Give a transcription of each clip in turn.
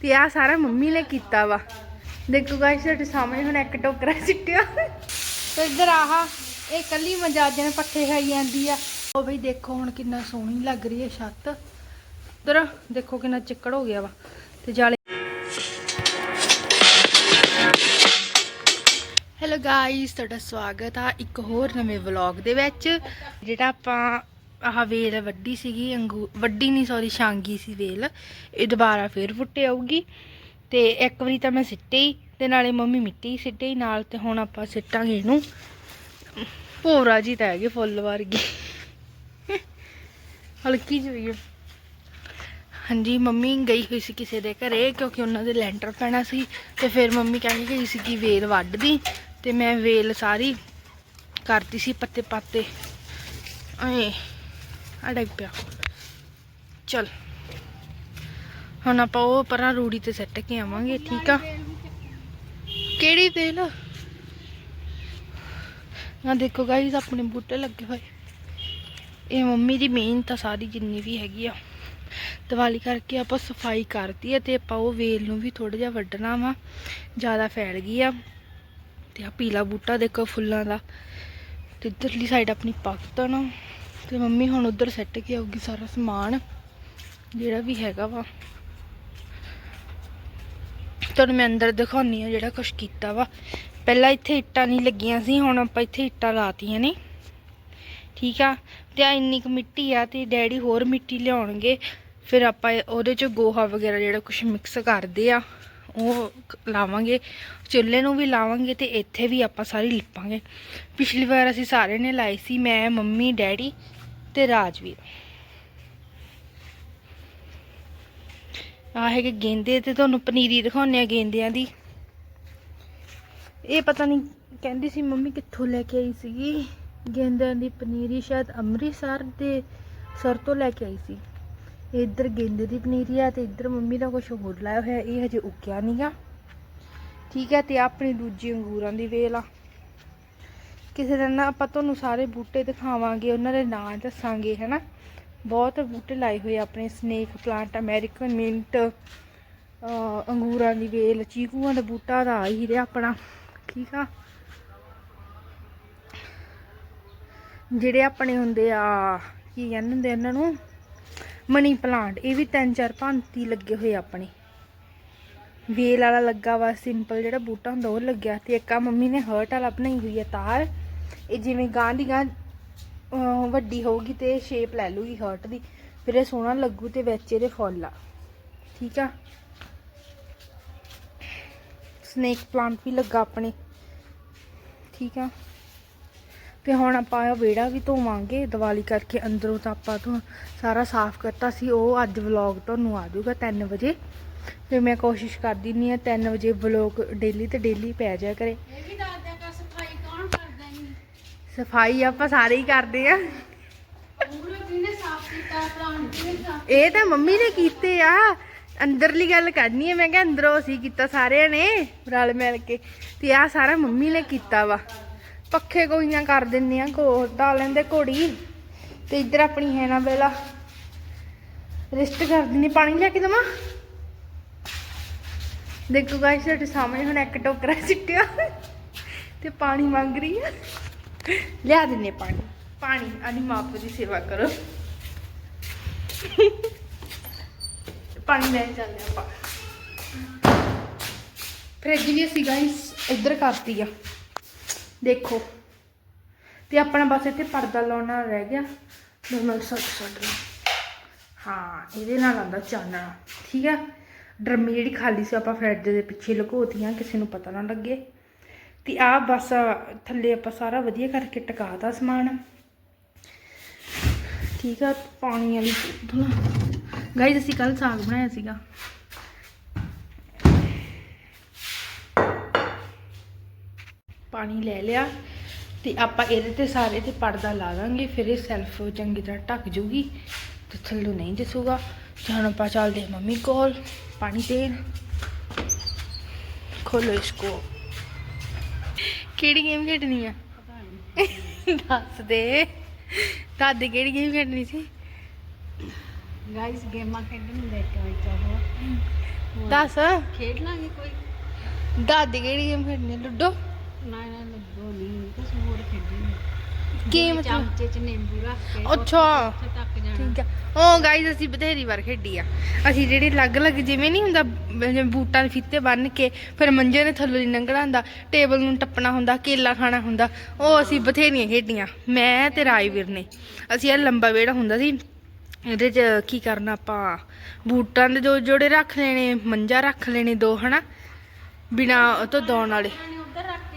ਤੇ ਆ ਸਾਰਾ ਮੰਮੀ ਨੇ ਕੀਤਾ ਵਾ। ਦੇਖੋ ਗਾਇਸ ਤੁਹਾਡੇ ਸਾਹਮਣੇ ਹੁਣ ਇੱਕ ਟੋਕਰਾ ਸਿੱਟਿਆ। ਤੇ ਇੱਧਰ ਆਹ, ਇਹ ਕੱਲੀ ਮਜਾਜ ਨੇ ਪੱਠੇ ਖਾਈ ਜਾਂਦੀ ਆ। ਉਹ ਬਈ ਦੇਖੋ ਹੁਣ ਕਿੰਨਾ ਸੋਹਣੀ ਲੱਗ ਰਹੀ ਹੈ ਛੱਤ। ਇੱਧਰ ਦੇਖੋ ਕਿੰਨਾ ਚਿੱਕੜ ਹੋ ਗਿਆ ਵਾ। ਤੇ ਜਾਲੇ ਹੈਲੋ ਗਾਇਸ ਤੁਹਾਡਾ ਸਵਾਗਤ ਆ ਇੱਕ ਹੋਰ ਨਵੇਂ ਵਲੌਗ ਦੇ ਵਿੱਚ। ਜਿਹੜਾ ਆਪਾਂ ਆਹ ਵੇਲ ਵੱਡੀ ਸੀਗੀ, ਅੰਗੂ, ਵੱਡੀ ਨਹੀਂ ਸੌਰੀ ਸ਼ਾਂਗੀ ਸੀ ਵੇਲ। ਇਹ ਦੁਬਾਰਾ ਫੇਰ ਫੁੱਟੇ ਆਊਗੀ। ਤੇ ਇੱਕ ਵਾਰੀ ਤਾਂ ਮੈਂ ਸਿੱਟੇ ਹੀ, ਤੇ ਨਾਲੇ ਮੰਮੀ ਮਿੱਟੀ ਸਿੱਟੇ ਹੀ, ਨਾਲ ਤੇ ਹੁਣ ਆਪਾਂ ਸਿੱਟਾਂਗੇ ਇਹਨੂੰ। ਭੋਰਾ ਜੀ ਤਾਂ ਹੈਗੇ ਫੁੱਲ ਵਰਗੀ। ਹਲਕੀ ਜਿਹੀ ਹੈ ਹਾਂਜੀ, ਮੰਮੀ ਗਈ ਹੋਈ ਸੀ ਕਿਸੇ ਦੇ ਘਰੇ, ਕਿਉਂਕਿ ਉਹਨਾਂ ਦੇ ਲੈਂਟਰ ਪੈਣਾ ਸੀ। ਤੇ ਫਿਰ ਮੰਮੀ ਕਹਿੰਦੀ ਗਈ ਸੀ ਕਿ ਵੇਲ ਵੱਢਦੀ। ਤੇ ਮੈਂ ਵੇਲ ਸਾਰੀ ਕਰਤੀ ਸੀ ਪੱਤੇ ਪਾਤੇ ਐ ਅੜਕ ਪਿਆ। ਚਲ। ਹੁਣ ਆਪਾਂ ਉਹ ਪਰਾਂ ਰੂੜੀ ਤੇ ਸੱਟ ਕੇ ਆਵਾਂਗੇ, ਠੀਕ ਆ? ਕਿਹੜੀ ਵੇਲ ਆ ਦੇਖੋ ਗਾਈਸ ਆਪਣੇ ਬੂਟੇ ਲੱਗੇ ਹੋਏ। ਇਹ ਮੰਮੀ ਦੀ ਮਿਹਨਤ ਆ ਸਾਰੀ ਜਿੰਨੀ ਵੀ ਹੈਗੀ ਆ। ਦੀਵਾਲੀ ਕਰਕੇ ਆਪਾਂ ਸਫ਼ਾਈ ਕਰਤੀ ਹੈ ਤੇ ਆਪਾਂ ਉਹ ਵੇਲ ਨੂੰ ਵੀ ਥੋੜਾ ਜਿਹਾ ਵੱਢਣਾ ਵਾ। ਜ਼ਿਆਦਾ ਫੈਲ ਗਈ ਆ। ਤੇ ਆ ਪੀਲਾ ਬੂਟਾ ਦੇਖੋ ਫੁੱਲਾਂ ਦਾ। ਤੇ ਇੱਧਰਲੀ ਸਾਈਡ ਆਪਣੀ ਪੱਕਤਨ ਤੇ ਮੰਮੀ ਹੁਣ ਉਧਰ ਸੈੱਟ ਕੇ ਆਊਗੀ ਸਾਰਾ ਸਮਾਨ, ਜਿਹੜਾ ਵੀ ਹੈਗਾ ਵਾ। ਤੁਹਾਨੂੰ ਮੈਂ ਅੰਦਰ ਦਿਖਾਉਣੀ ਆ ਜਿਹੜਾ ਕੁਝ ਕੀਤਾ ਵਾ। ਪਹਿਲਾਂ ਇੱਥੇ ਇੱਟਾਂ ਨਹੀਂ ਲੱਗੀਆਂ ਸੀ, ਹੁਣ ਆਪਾਂ ਇੱਥੇ ਇੱਟਾਂ ਲਾਤੀਆਂ ਨੇ। ਠੀਕ ਆ? ਤੇ ਆ ਇੰਨੀ ਕੁ ਮਿੱਟੀ ਆ ਤੇ ਡੈਡੀ ਹੋਰ ਮਿੱਟੀ ਲਿਆਉਣਗੇ। ਫਿਰ ਆਪਾਂ ਉਹਦੇ ਚ ਗੋਹਾ ਵਗੈਰਾ ਜਿਹੜਾ ਕੁਝ ਮਿਕਸ ਕਰਦੇ ਆ, ਉਹ ਲਾਵਾਂਗੇ। ਚੁੱਲ੍ਹੇ ਨੂੰ ਵੀ ਲਾਵਾਂਗੇ ਤੇ ਇੱਥੇ ਵੀ ਆਪਾਂ ਸਾਰੀ ਲਿਪਾਂਗੇ। ਪਿਛਲੀ ਵਾਰ ਅਸੀਂ ਸਾਰੇ ਨੇ ਲਾਈ ਸੀ, ਮੈਂ, ਮੰਮੀ, ਡੈਡੀ। ਤੇ ਰਾਜਵੀਰ। ਆ ਹੈਗੇ ਗੇਂਦੇ ਤੇ ਤੁਹਾਨੂੰ ਪਨੀਰੀ ਦਿਖਾਉਂਦੇ ਆ ਗੇਂਦਿਆਂ ਦੀ। ਇਹ ਪਤਾ ਨਹੀਂ ਕਹਿੰਦੀ ਸੀ ਮੰਮੀ ਕਿੱਥੋਂ ਲੈ ਕੇ ਆਈ ਸੀਗੀ। ਗੇਂਦਿਆਂ ਦੀ ਪਨੀਰੀ ਸ਼ਾਇਦ ਅੰਮ੍ਰਿਤਸਰ ਦੇ ਸਰ ਤੋਂ ਲੈ ਕੇ ਆਈ ਸੀ। ਇੱਧਰ ਗੇਂਦੇ ਦੀ ਪਨੀਰੀ ਆ ਤੇ ਇੱਧਰ ਮੰਮੀ ਦਾ ਕੁਝ ਹੋਰ ਲਾਇਆ ਹੋਇਆ, ਇਹ ਹਜੇ ਉੱਗਿਆ ਨਹੀਂਗਾ ਠੀਕ ਹੈ, ਤੇ ਆਪਣੀ ਦੂਜੀ ਅੰਗੂਰਾਂ ਦੀ ਵੇਲ ਆ। ਕਿਸੇ ਦਿਨ ਨਾ ਆਪਾਂ ਤੁਹਾਨੂੰ ਸਾਰੇ ਬੂਟੇ ਦਿਖਾਵਾਂਗੇ, ਉਹਨਾਂ ਦੇ ਨਾਂ ਦੱਸਾਂਗੇ, ਹੈਨਾ? ਬਹੁਤ ਬੂਟੇ ਲਾਏ ਹੋਏ ਆਪਣੇ ਸਨੇਕ ਪਲਾਂਟ ਅਮਰੀਕਨ ਮਿੰਟ ਅੰਗੂਰਾਂ ਦੀ ਵੇਲ, ਚੀਕੂਆਂ ਦਾ ਬੂਟਾ ਦਾ ਹੀ ਰਿਹਾ ਆਪਣਾ, ਠੀਕ ਆ? ਜਿਹੜੇ ਆਪਣੇ ਹੁੰਦੇ ਆ, ਕੀ ਕਹਿੰਦੇ ਹੁੰਦੇ ਇਹਨਾਂ ਨੂੰ? ਮਨੀ ਪਲਾਂਟ ਇਹ ਵੀ ਤਿੰਨ ਚਾਰ ਭਾਂਤੀ ਲੱਗੇ ਹੋਏ ਆਪਣੇ। ਵੇਲ ਵਾਲਾ ਲੱਗਾ ਵਾ ਸਿੰਪਲ ਜਿਹੜਾ ਬੂਟਾ ਹੁੰਦਾ ਉਹ ਲੱਗਿਆ ਤੇ ਇੱਕ ਆ ਮੰਮੀ ਨੇ ਹਰਟ ਵਾਲਾ ਬਣਾਈ ਹੋਈ ਹੈ ਤਾਰ। ਇਹ ਜਿਵੇਂ ਗਾਂ ਦੀ ਗਾਂ ਵੱਡੀ ਹੋਊਗੀ ਤੇ ਸ਼ੇਪ ਲੈ ਲੂਗੀ ਹਰਟ ਦੀ, ਫਿਰ ਇਹ ਸੋਹਣਾ ਲੱਗੂ ਤੇ ਵਿੱਚ ਇਹਦੇ ਫੁੱਲ ਆ। ਠੀਕ ਆ? ਸਨੇਕ ਪਲਾਂਟ ਵੀ ਲੱਗਾ ਆਪਣੇ। ਠੀਕ ਆ? ਤੇ ਹੁਣ ਆਪਾਂ ਇਹ ਵਿਹੜਾ ਵੀ ਧੋਵਾਂਗੇ, ਦੀਵਾਲੀ ਕਰਕੇ ਅੰਦਰੋਂ ਤਾਂ ਆਪਾਂ ਤੋਂ ਸਾਰਾ ਸਾਫ਼ ਕਰਤਾ ਸੀ, ਉਹ ਅੱਜ ਵਲੌਗ ਤੁਹਾਨੂੰ ਆ ਜਾਊਗਾ 3 ਵਜੇ। ਤੇ ਮੈਂ ਕੋਸ਼ਿਸ਼ ਕਰਦੀ ਨਹੀਂ ਆ 3 ਵਜੇ ਵਲੌਗ ਡੇਲੀ ਤੇ ਡੇਲੀ ਪੈ ਜਾਇਆ ਕਰੇ ਸਫ਼ਾਈ ਕੌਣ ਕਰਦਾ ਹੈ ਸਫ਼ਾਈ ਆਪਾਂ ਸਾਰੇ ਹੀ ਕਰਦੇ ਆ। ਇਹ ਤਾਂ ਮੰਮੀ ਨੇ ਕੀਤੇ ਆ। ਅੰਦਰਲੀ ਗੱਲ ਕਰਨੀ ਹੈ ਮੈਂ ਕਿਹਾ ਅੰਦਰੋਂ ਅਸੀਂ ਕੀਤਾ ਸਾਰਿਆਂ ਨੇ ਰਲ ਮਿਲ ਕੇ। ਤੇ ਆ ਸਾਰਾ ਮੰਮੀ ਨੇ ਕੀਤਾ ਵਾ। ਪੱਖੇ ਕੋਈਆਂ ਕਰ ਦਿੰਨੇ ਆ ਕੋ ਦਾ ਲੈਂਦੇ ਘੋੜੀ। ਤੇ ਇੱਧਰ ਆਪਣੀ ਹੈ ਨਾ ਵੇਲਾ। ਰਿਸਟ ਕਰ ਦਿੰਨੀ ਪਾਣੀ ਲੈ ਕੇ ਦਵਾਂ? ਦੇਖੋ ਗਾਇਸ ਤੁਹਾਡੇ ਸਾਹਮਣੇ ਹੁਣ ਇੱਕ ਟੋਕਰਾ ਸਿੱਟਿਆ। ਤੇ ਪਾਣੀ ਮੰਗ ਰਹੀ ਆ। ਲਿਆ ਦਿੰਨੇ ਪਾਣੀ। ਪਾਣੀ ਆਦੀ ਮਾਪੇ ਦੀ ਸੇਵਾ ਕਰੋ। ਪਾਣੀ ਲੈ ਚੱਲਦੇ ਆਪਾਂ। ਫ੍ਰਿਜ ਵੀ ਅਸੀਂ ਗਾਇਸ ਇੱਧਰ ਕਰਤੀ ਆ। ਦੇਖੋ। ਤੇ ਆਪਣਾ ਬਸ ਇੱਥੇ ਪਰਦਾ ਲਾਉਣਾ ਰਹਿ ਗਿਆ। ਨਰਮਲ ਸੱਟ ਸੱਟ ਹਾਂ ਇਹਦੇ ਨਾਲ ਆਉਂਦਾ ਚਾਨਣਾ। ਠੀਕ ਆ? ਡਰਮੀ ਜਿਹੜੀ ਖਾਲੀ ਸੀ ਆਪਾਂ ਫ੍ਰਿਜ ਦੇ ਪਿੱਛੇ ਲੁਕੋਤੀਆਂ ਕਿਸੇ ਨੂੰ ਪਤਾ ਨਾ ਲੱਗੇ। ਤੇ ਆ ਬਸ ਥੱਲੇ ਆਪਾਂ ਸਾਰਾ ਵਧੀਆ ਕਰਕੇ ਟਿਕਾਤਾ ਸਮਾਨ। ਠੀਕ ਆ, ਪਾਣੀ ਵਾਲੀ ਗਾਈਸ ਅਸੀਂ ਕੱਲ ਸਾਗ ਬਣਾਇਆ ਸੀਗਾ। ਪਾਣੀ ਲੈ ਲਿਆ ਤੇ ਆਪਾਂ ਇਹਦੇ ਤੇ ਸਾਰੇ ਤੇ ਪਰਦਾ ਲਾ ਦਾਂਗੇ, ਫਿਰ ਇਹ ਸੈਲਫ ਚੰਗੀ ਤਰ੍ਹਾਂ ਢੱਕ ਜੂਗੀ ਤੇ ਥੱਲੋਂ ਨਹੀਂ ਦਿਸੂਗਾ। ਤੇ ਹੁਣ ਆਪਾਂ ਚੱਲਦੇ ਮੰਮੀ ਕੋਲ ਪਾਣੀ ਦੇਣ। ਖੋਲੋ ਇਸਕੋ ਕਿਹੜੀ ਗੇਮ ਖੇਡਣੀ ਆ? ਦੱਸ ਦੇ। ਦਾਦੀ ਕਿਹੜੀ ਗੇਮ ਖੇਡਣੀ ਸੀ? ਗਾਇਸ ਗੇਮਾਂ ਖੇਡਣ ਨੂੰ ਲੈ ਕੇ ਆਈ ਚਾਹੋ ਦੱਸ। ਖੇਡ ਲਾਂਗੇ ਕੋਈ। ਦਾਦੀ ਕਿਹੜੀ ਗੇਮ ਖੇਡਣੀ? ਲੁੱਡੋ? ਨਾ ਨਾ ਲੱਗੋ ਨਹੀਂ ਕੁਝ ਹੋਰ ਖੇਡਣੀ ਕੀ ਮਤਲਬ ਚਮਚੇ ਚ ਨਿੰਬੂ ਰੱਖ ਕੇ ਅੱਛਾ। ਤੱਕ ਜਾਣਾ। ਠੀਕ ਆ। ਉਹ ਗਾਈਜ਼ ਅਸੀਂ ਬਥੇਰੀ ਵਾਰ ਖੇਡੀ ਆ। ਅਸੀਂ ਜਿਹੜੀ ਅਲੱਗ-ਅਲੱਗ ਜਿਵੇਂ ਨਹੀਂ ਹੁੰਦਾ ਬ- ਜਿਵੇਂ ਬੂਟਾਂ ਦੇ ਫੀਤੇ ਬੰਨ ਕੇ ਫਿਰ ਮੰਜੇ ਨੇ ਥੱਲੋਂ ਦੀ ਲੰਘਣਾ ਹੁੰਦਾ ਟੇਬਲ ਨੂੰ ਟੱਪਣਾ ਹੁੰਦਾ ਕੇਲਾ ਖਾਣਾ ਹੁੰਦਾ ਉਹ ਅਸੀਂ ਬਥੇਰੀਆਂ ਖੇਡੀਆਂ। ਮੈਂ ਤੇ ਰਾਜਵੀਰ ਨੇ। ਅਸੀਂ ਇਹ ਲੰਬਾ ਵਿਹੜਾ ਹੁੰਦਾ ਸੀ ਇਹਦੇ 'ਚ ਕੀ ਕਰਨਾ ਆਪਾਂ? ਬੂਟਾਂ ਦੇ ਜੋ ਜੋੜੇ ਰੱਖ ਲੈਣੇ ਮੰਜਾ ਰੱਖ ਲੈਣੇ ਦੋ ਹਨਾ? ਬਿਨਾ ਉਹ ਤੋਂ ਦੌਣ ਵਾਲੇ। ਉਧਰ ਰੱਖ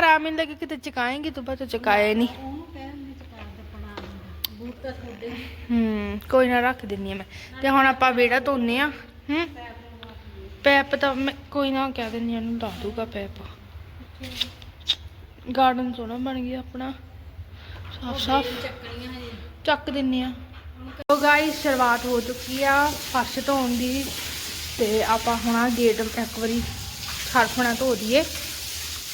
ਨਹੀਂ ਉਹ ਮੈਨੂੰ ਲੱਗੇ ਕਿਤੇ ਚਕਾਏਂਗੇ, ਤੂੰ ਬਾਅਦ ਚੋਂ ਚਕਾਏ ਨਹੀਂ ਉਹਨੂੰ ਕਹਿੰਦੇ ਚ ਕਰ ਦੇ ਬੂਟ ਤਾਂ ਤੁਹਾਡੇ ਹੂੰ, ਕੋਈ ਨਾ ਰੱਖ ਦਿੰਨੀ ਆ ਮੈਂ। ਤੇ ਹੁਣ ਆਪਾਂ ਵਿਹੜਾ ਧੋਨੇ ਆ, ਹੂੰ। ਪੈਪ ਤਾਂ ਮੈਂ, ਕੋਈ ਨਾ ਕਹਿ ਦਿੰਨੀ ਆ, ਉਹਨੂੰ ਲਾ ਦੂਗਾ ਪੈਪ। ਗਾਰਡਨ ਸੋਹਣਾ ਬਣ ਗਿਆ ਆਪਣਾ। ਸਾਫ਼ ਸਾਫ਼ ਚੱਕਣੀਆਂ ਹਜੇ ਚੱਕ ਦਿੰਨੇ ਆ। ਤੋ ਗਾਇਸ ਸ਼ੁਰੂਆਤ ਹੋ ਚੁੱਕੀ ਆ, ਫਰਸ਼ ਧੋਣ ਦੀ। ਤੇ ਆਪਾਂ ਹੁਣ ਆ ਗੇਟ ਇੱਕ ਵਾਰੀ ਸਰਫਣਾ ਧੋ ਦਈਏ।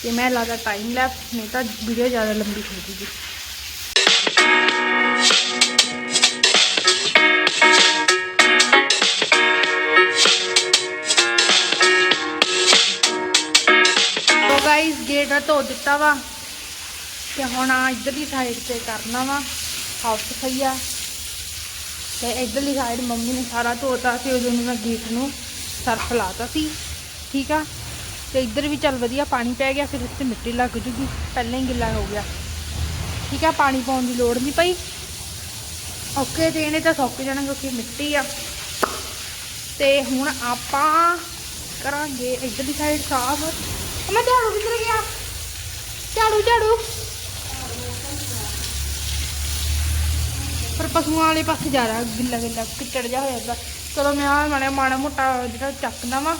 ਤੇ ਮੈਂ ਲਾਦਾ ਟਾਈਮ ਲੈਪਸ ਨਹੀਂ ਤਾਂ ਵੀਡੀਓ ਜ਼ਿਆਦਾ ਲੰਬੀ ਹੋ ਜੂਗੀ ਤੋ ਗਾਇਸ ਗੇਟ ਧੋ ਦਿੱਤਾ ਵਾ ਤੇ ਹੁਣ ਆ ਇਧਰਲੀ ਸਾਈਡ ਤੇ ਕਰਨਾ ਵਾ ਸਾਫ਼ ਸਫ਼ਾਈ ਆ। ਤੇ ਇਧਰਲੀ ਸਾਈਡ ਮੰਮੀ ਨੇ ਸਾਰਾ ਧੋਤਾ ਸੀ, ਉਦੋਂ ਨੂੰ ਮੈਂ ਗੇਟ ਨੂੰ ਸਰਫ ਲਾਤਾ ਸੀ, ਠੀਕ ਆ? ਤੇ ਇੱਧਰ ਵੀ ਚੱਲ ਵਧੀਆ ਪਾਣੀ ਪੈ ਗਿਆ, ਫਿਰ ਇੱਥੇ ਮਿੱਟੀ ਲੱਗ ਜੂਗੀ। ਪਹਿਲਾਂ ਹੀ ਗਿੱਲਾ ਹੋ ਗਿਆ। ਠੀਕ ਆ, ਪਾਣੀ ਪਾਉਣ ਦੀ ਲੋੜ ਨਹੀਂ ਪਈ। ਓਕੇ ਤੇ ਇਹਨੇ ਤਾਂ ਸੁੱਕ ਜਾਣਾ ਕਿਉਂਕਿ ਮਿੱਟੀ ਆ। ਤੇ ਹੁਣ ਆਪਾਂ ਕਰਾਂਗੇ ਇੱਧਰਲੀ ਸਾਈਡ ਸਾਫ਼। ਮੈਂ ਝਾੜੂ ਕਿੱਧਰ ਗਿਆ? ਝਾੜੂ ਝਾੜੂ। ਪਰ ਪਸ਼ੂਆਂ ਵਾਲੇ ਪਾਸੇ ਜ਼ਿਆਦਾ ਗਿੱਲਾ ਗਿੱਲਾ ਕਿੱਚੜ ਜਾ ਹੋ ਜਾਂਦਾ। ਚਲੋ ਮੈਂ ਆ ਮਾੜਾ ਮਾੜਾ ਮੋਟਾ ਜਿਹੜਾ ਚੱਕਦਾ ਵਾਂ।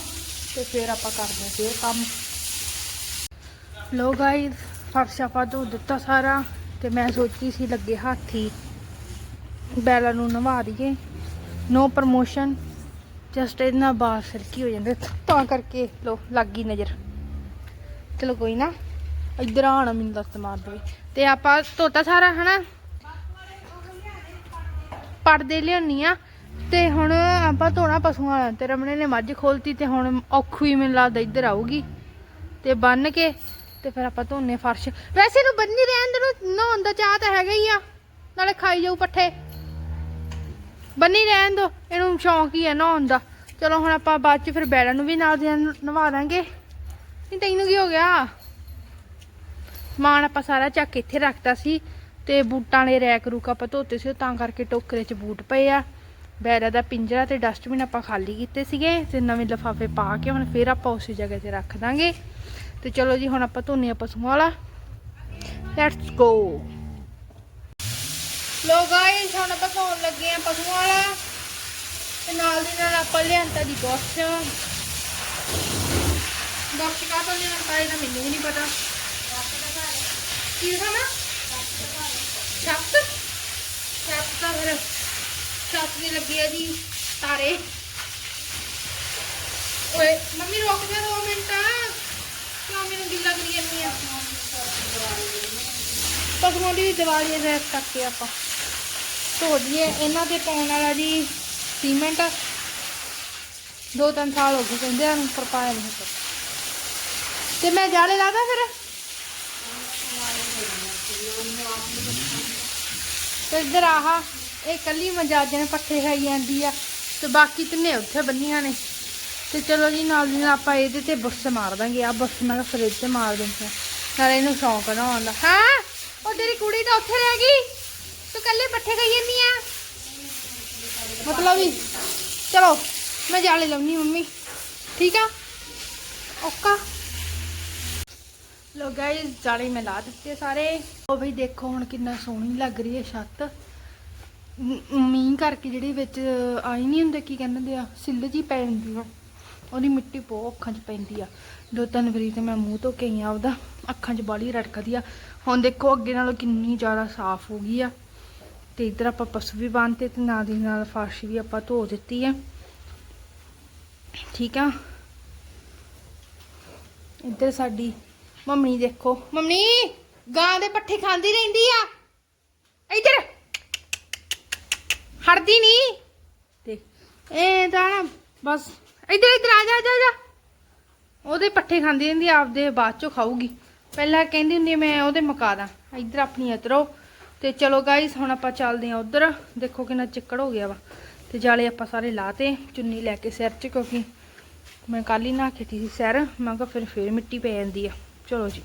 ਤੇ ਫਿਰ ਆਪਾਂ ਕਰਦੇ ਹਾਂ ਫਿਰ ਕੰਮ। ਲੋ ਗਾਈਜ਼ ਫਰਸ਼ ਆਪਾਂ ਧੋ ਦਿੱਤਾ ਸਾਰਾ ਤੇ ਮੈਂ ਸੋਚੀ ਸੀ ਲੱਗੇ ਹਾਥੀ। ਬੈਲਾ ਨੂੰ ਨਵਾ ਦਈਏ। ਨੋ ਪ੍ਰਮੋਸ਼ਨ ਜਸਟ ਇਹਨਾਂ ਬਾਹਰ ਸਰਕੀ ਹੋ ਜਾਂਦੇ। ਤਾਂ ਕਰਕੇ ਲੋ ਲੱਗ ਗਈ ਨਜ਼ਰ। ਚਲੋ ਕੋਈ ਨਾ, ਇੱਧਰ ਆਣਾ ਮੈਨੂੰ ਦੱਸ ਮਾਰ ਦੇਵੇ ਤੇ ਆਪਾਂ ਧੋਤਾ ਸਾਰਾ, ਹਨਾ? ਪਰਦੇ ਲਿਆਉਣੀ ਆ। ਤੇ ਹੁਣ ਆਪਾਂ ਧੋਣਾ ਪਸ਼ੂਆਂ ਤੇ ਰਮਣੇ ਨੇ ਮੱਝ ਖੋਲਤੀ ਤੇ ਹੁਣ ਔਖੂ ਹੀ ਮੈਨੂੰ ਲੱਗਦਾ ਇੱਧਰ ਆਊਗੀ। ਤੇ ਬੰਨ ਕੇ ਤੇ ਫਿਰ ਆਪਾਂ ਧੋਨੇ ਫਰਸ਼। ਵੈਸੇ ਇਹਨੂੰ ਬੰਨੀ ਰਹਿਣ ਦੇ ਨੂੰ ਨਹਾਉਣ ਦਾ ਚਾਹ ਤਾਂ ਹੈਗਾ ਹੀ ਆ। ਨਾਲੇ ਖਾਈ ਜਾਊ ਪੱਠੇ। ਬੰਨੀ ਰਹਿਣ ਦੋ, ਇਹਨੂੰ ਸ਼ੌਂਕ ਹੀ ਆ ਨਹਾਉਣ ਦਾ। ਚਲੋ ਹੁਣ ਆਪਾਂ ਬਾਅਦ ਚ ਫਿਰ ਬੈੜਾਂ ਨੂੰ ਵੀ ਨਾਲ ਦੀ ਨਵਾ ਦਾਂਗੇ। ਨਹੀਂ ਤੈਨੂੰ ਕੀ ਹੋ ਗਿਆ? ਸਮਾਨ ਆਪਾਂ ਸਾਰਾ ਚੱਕ ਇੱਥੇ ਰੱਖਤਾ ਸੀ। ਤੇ ਬੂਟਾਂ ਵਾਲੇ ਰੈਕ ਰੂਕ ਆਪਾਂ ਧੋਤੇ ਸੀ, ਉਹ ਤਾਂ ਕਰਕੇ ਟੋਕਰੇ 'ਚ ਬੂਟ ਪਏ ਆ। ਬੈਰਾ ਦਾ ਪਿੰਜਰਾ ਤੇ ਡਸਟਬਿਨ ਆਪਾਂ ਖਾਲੀ ਕੀਤੇ ਸੀਗੇ ਤੇ ਨਵੇਂ ਲਿਫਾਫੇ ਪਾ ਕੇ ਹੁਣ ਫਿਰ ਆਪਾਂ ਉਸੇ ਜਗ੍ਹਾ ਤੇ ਰੱਖ ਦਾਂਗੇ। ਤੇ ਚਲੋ ਜੀ, ਹੁਣ ਆਪਾਂ ਧੋਨੇ ਆ ਵਾਲਾ। ਲੈਟਸ ਗੋ ਲੋ ਗਾਇਸ ਹੁਣ ਆਪਾਂ ਧੋਣ ਲੱਗੇ ਆ ਪਸ਼ੂਆਂ ਵਾਲਾ। ਤੇ ਨਾਲ ਦੀ ਨਾਲ ਆਪਾਂ ਲਿਆਂਤਾ ਦੀ ਬੋਕਸ ਬੋਕਸ ਕਾ ਤੋਂ ਲਿਆਂਤਾ ਇਹਦਾ ਮੈਨੂੰ ਵੀ ਨਹੀਂ ਪਤਾ। ਕੀ ਖਾਣਾ ਛੱਤ? ਛੱਤ ਤਾਂ ਫਿਰ ਛੱਤ ਦੀ ਲੱਗੀ ਆ ਜੀ ਤਾਰੇ। ਓਏ, ਮੰਮੀ ਰੁਕ ਜਾ ਦੋ ਮਿੰਟ। ਕਿਉਂ ਮੈਨੂੰ ਗਿੱਲਾ ਕਰੀ ਜਾਂਦੀ ਆ ਪਸ਼ੂਆਂ ਦੀ ਵੀ ਦੀਵਾਲੀ ਦੇ ਤੱਕ ਕੇ ਆਪਾਂ ਧੋ ਦਈਏ। ਇਹਨਾਂ ਤੇ ਪਾਉਣ ਵਾਲਾ ਜੀ ਸੀਮੈਂਟ ਦੋ ਤਿੰਨ ਸਾਲ ਹੋ ਗਏ ਕਹਿੰਦੇ ਆ ਪਰ ਪਾਇਆ ਨਹੀਂ ਹੁੰਦਾ ਤੇ ਮੈਂ ਜਾਲੇ ਲਾਦਾ ਫਿਰ? ਤੇ ਇੱਧਰ ਆਹਾ। ਇਹ ਕੱਲੀ ਮਜਾਜ ਨੇ ਪੱਠੇ ਖਾਈ ਜਾਂਦੀ ਆ ਤੇ ਬਾਕੀ ਤਿੰਨੇ ਉੱਥੇ ਬੰਨੀਆਂ ਨੇ। ਤੇ ਚਲੋ ਜੀ ਨਾਲ ਦੀ ਨਾਲ ਆਪਾਂ ਇਹਦੇ ਤੇ ਬੁੱਸ ਮਾਰ ਦਾਂਗੇ। ਆ ਬੁੱਸ ਮੈਂ ਫਰਿੱਜ ਤੇ ਮਾਰ ਦਿੰਦੇ ਹਾਂ। ਨਾਲੇ ਇਹਨੂੰ ਸ਼ੌਂਕ ਨਾ ਆਉਂਦਾ ਹਾਂ, ਉਹ ਤੇਰੀ ਕੁੜੀ ਤਾਂ ਉੱਥੇ ਰਹਿ ਗਈ। ਤੂੰ ਕੱਲੇ ਪੱਠੇ ਖਾਈ ਜਾਂਦੀ ਆ। ਮਤਲਬ ਵੀ ਚਲੋ, ਮੈਂ ਜਾਲੇ ਲਾਉਣੀ ਮੰਮੀ। ਠੀਕ ਆ? ਓਕਾ। ਲੋ ਗਾਇਸ ਜਾਲੇ ਮੈਂ ਲਾ ਦਿੱਤੇ ਸਾਰੇ। ਉਹ ਵੀ ਦੇਖੋ ਹੁਣ ਕਿੰਨਾ ਸੋਹਣੀ ਲੱਗ ਰਹੀ ਹੈ ਛੱਤ। ਮੀਂਹ ਕਰਕੇ ਜਿਹੜੀ ਵਿੱਚ ਆਈ ਨਹੀਂ ਹੁੰਦੇ, ਕੀ ਕਹਿੰਦੇ ਆ, ਸਿੱਲ ਜੀ ਪੈ ਜਾਂਦੀ ਆ। ਉਹਦੀ ਮਿੱਟੀ ਬਹੁਤ ਅੱਖਾਂ 'ਚ ਪੈਂਦੀ ਆ। ਦੋ ਤਿੰਨ ਵਾਰੀ ਤੇ ਮੈਂ ਮੂੰਹ ਧੋ ਕੇ ਆਈ ਆ ਉਹਦਾ ਅੱਖਾਂ 'ਚ ਬਾਲੀ ਰੜਕਦੀ ਆ। ਹੁਣ ਦੇਖੋ ਅੱਗੇ ਨਾਲੋਂ ਕਿੰਨੀ ਜ਼ਿਆਦਾ ਸਾਫ਼ ਹੋ ਗਈ ਆ। ਤੇ ਇੱਧਰ ਆਪਾਂ ਪਸ਼ੂ ਵੀ ਬੰਨਤੇ ਤੇ ਨਾਲ ਦੀ ਨਾਲ ਫਰਸ਼ ਵੀ ਆਪਾਂ ਧੋ ਦਿੱਤੀ ਆ। ਠੀਕ ਆ? ਇੱਧਰ ਸਾਡੀ ਮੰਮੀ ਦੇਖੋ। ਮੰਮੀ, ਗਾਂ ਦੇ ਪੱਠੇ ਖਾਂਦੀ ਰਹਿੰਦੀ ਆ। ਇੱਧਰ। ਹੜਦੀ ਨਹੀਂ ਤੇ ਇਹ ਤਾਂ ਨਾ ਬਸ ਇੱਧਰ ਇੱਧਰ ਆ ਜਾ ਜਾ ਜਾ। ਉਹਦੇ ਪੱਠੇ ਖਾਂਦੀ ਰਹਿੰਦੀ ਆਪਦੇ ਬਾਅਦ ਚੋਂ ਖਾਊਗੀ। ਪਹਿਲਾਂ ਕਹਿੰਦੀ ਹੁੰਦੀ ਮੈਂ ਉਹਦੇ ਮਕਾ ਦਾਂ। ਇੱਧਰ ਆਪਣੀ ਇਧਰੋ। ਤੇ ਚਲੋ ਗਾਈਸ ਹੁਣ ਆਪਾਂ ਚੱਲਦੇ ਆ ਉਧਰ। ਦੇਖੋ ਕਿੰਨਾ ਚਿੱਕੜ ਹੋ ਗਿਆ ਵਾ। ਤੇ ਜਾਲੇ ਆਪਾਂ ਸਾਰੇ ਲਾਤੇ ਚੁੰਨੀ ਲੈ ਕੇ ਸਿਰ 'ਚ ਕਿਉਂਕਿ ਮੈਂ ਕੱਲ ਹੀ ਨਹਾ ਕੇ ਤੀ ਸੀ ਸਿਰ। ਮੈਂ ਕਿਹਾ ਫਿਰ ਫੇਰ ਮਿੱਟੀ ਪੈ ਜਾਂਦੀ ਆ। ਚਲੋ ਜੀ।